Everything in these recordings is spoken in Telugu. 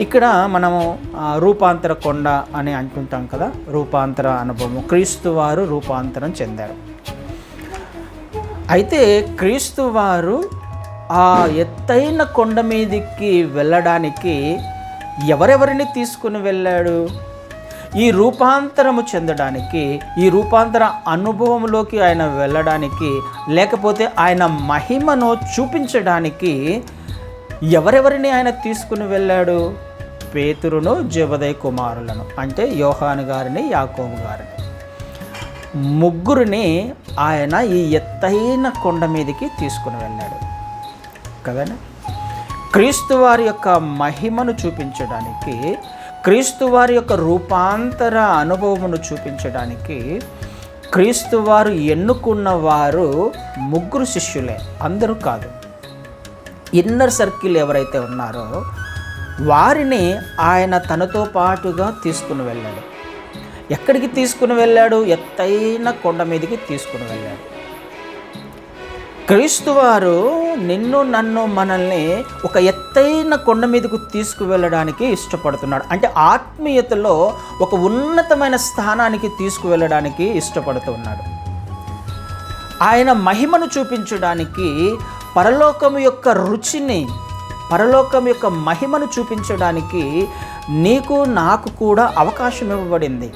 ఇక్కడ మనము రూపాంతర కొండ అని అంటుంటాం కదా రూపాంతర అనుభవము. క్రీస్తు వారు రూపాంతరం చెందారు. అయితే క్రీస్తు వారు ఆ ఎత్తైన కొండ మీదకి వెళ్ళడానికి ఎవరెవరిని తీసుకుని వెళ్ళాడు? ఈ రూపాంతరము చెందడానికి ఈ రూపాంతర అనుభవంలోకి ఆయన వెళ్ళడానికి లేకపోతే ఆయన మహిమను చూపించడానికి ఎవరెవరిని ఆయన తీసుకుని వెళ్ళాడు? పేతురును జబదయ్ కుమారులను అంటే యోహాను గారిని యాకోబు గారిని. ముగ్గురిని ఆయన ఈ ఎత్తైన కొండ మీదకి తీసుకుని వెళ్ళాడు. కదండి? క్రీస్తు వారి యొక్క మహిమను చూపించడానికి క్రీస్తు వారి యొక్క రూపాంతర అనుభవమును చూపించడానికి క్రీస్తు వారు ఎన్నుకున్న వారు ముగ్గురు శిష్యులే అందరూ కాదు. ఇన్నర్ సర్కిల్ ఎవరైతే ఉన్నారో వారిని ఆయన తనతో పాటుగా తీసుకుని వెళ్ళాడు. ఎక్కడికి తీసుకుని వెళ్ళాడు? ఎత్తైన కొండ మీదకి తీసుకుని వెళ్ళాడు. క్రీస్తువారు నిన్ను నన్ను మనల్ని ఒక ఎత్తైన కొండ మీదకు తీసుకువెళ్ళడానికి ఇష్టపడుతున్నాడు. అంటే ఆత్మీయతలో ఒక ఉన్నతమైన స్థానానికి తీసుకువెళ్ళడానికి ఇష్టపడుతున్నాడు. ఆయన మహిమను చూపించడానికి పరలోకం యొక్క రుచిని పరలోకం యొక్క మహిమను చూపించడానికి నీకు నాకు కూడా అవకాశం ఇవ్వబడింది.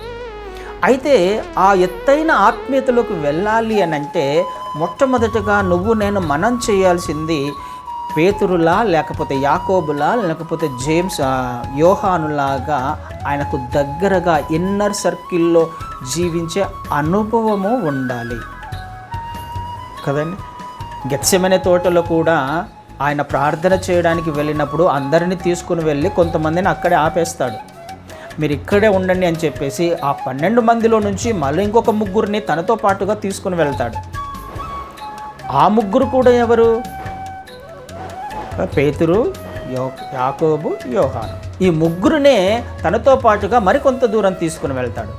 అయితే ఆ ఎత్తైన ఆత్మీయతలోకి వెళ్ళాలి అని అంటే మొట్టమొదటగా నువ్వు నేను మనం చేయాల్సింది పేతురులా లేకపోతే యాకోబులా లేకపోతే జేమ్స్ యోహానులాగా ఆయనకు దగ్గరగా ఇన్నర్ సర్కిల్లో జీవించే అనుభవము ఉండాలి. కదండి? గెత్సెమనే తోటలో కూడా ఆయన ప్రార్థన చేయడానికి వెళ్ళినప్పుడు అందరినీ తీసుకుని వెళ్ళి కొంతమందిని అక్కడే ఆపేస్తాడు. మీరు ఇక్కడే ఉండండి అని చెప్పేసి ఆ పన్నెండు మందిలో నుంచి మళ్ళీ ఇంకొక ముగ్గురిని తనతో పాటుగా తీసుకుని వెళ్తాడు. ఆ ముగ్గురు కూడా ఎవరు? పేతురు యో యాకోబు యోహాను. ఈ ముగ్గురునే తనతో పాటుగా మరికొంత దూరం తీసుకుని వెళ్తాడు.